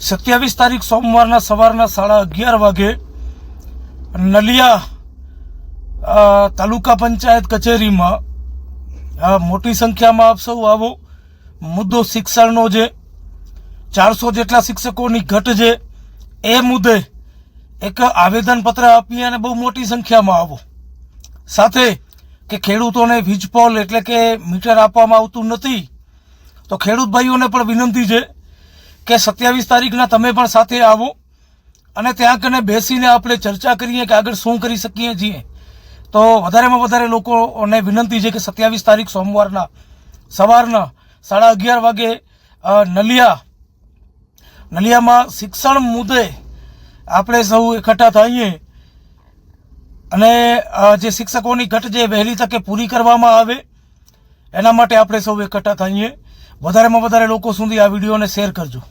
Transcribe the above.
સત્યાવીસ તારીખ સોમવારના સવારના સાડા અગિયાર વાગે નલિયા તાલુકા પંચાયત કચેરીમાં મોટી સંખ્યામાં આપ સૌ આવો. મુદ્દો શિક્ષણનો જે ચારસો જેટલા શિક્ષકોની ઘટ છે. એ મુદ્દે એક આવેદનપત્ર આપી અને બહુ મોટી સંખ્યામાં આવો. સાથે કે ખેડૂતોને વીજપોલ એટલે કે મીટર આપવામાં આવતું નથી, તો ખેડૂત ભાઈઓને પણ વિનંતી છે કે સત્યાવીસ તારીખના તમે પણ સાથે આવો અને ત્યાં કને બેસીને આપણે ચર્ચા કરીએ કે આગળ શું કરી શકીએ છીએ. તો વધારેમાં વધારે લોકોને વિનંતી છે કે સત્યાવીસ તારીખ સોમવારના, સવારના સાડા અગિયાર વાગે નલિયા, નલિયામાં શિક્ષણ મુદ્દે આપણે સૌ એકઠા થઈએ અને જે શિક્ષકોની ઘટ જે વહેલી તકે પૂરી કરવામાં આવે, એના માટે આપણે સૌ એકઠા થઈએ. વધારેમાં વધારે લોકો સુધી આ વિડીયોને શેર કરજો.